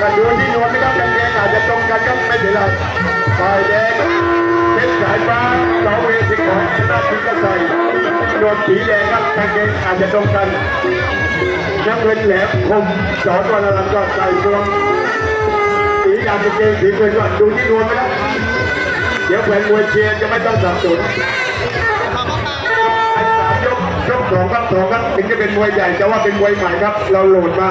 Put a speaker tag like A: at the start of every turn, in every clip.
A: กันโยนที่โยนนะครับกางเกงอาจจะตรงกันก็ไม่เป็นไรฝ่ายแดงเพชรสายฟ้าสองเวทีของนาทีกระใสโดนสีแดงครับกางเกงอาจจะตรงกันน้ำเงินแหลมคมสองตัวละลังก็ใส่ตรงสีดำกางเกงสีเงินก็ดูที่โยนนะครับเดี๋ยวแขวนมวยเชียร์จะไม่ต้องสับสน สองครับถึงจะเป็นมวยใหญ่จะว่าเป็นมวยใหม่ครับ เราโหลดมา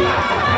B: Yeah.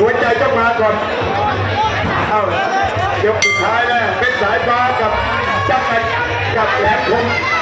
A: หัวใจต้องมาก่อน เอ้ายวสุดท้ายแล้วเป็นสายฟ้ากับจักรกับแหลมคม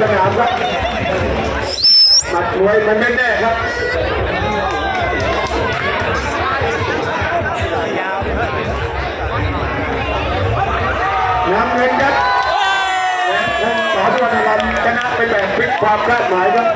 A: สนามครับหมัดมวยมันแน่ๆครับน้ำเงินครับแลอนวรรณรัตน์ชนะไปแบบพลิกความคาดหมายครับ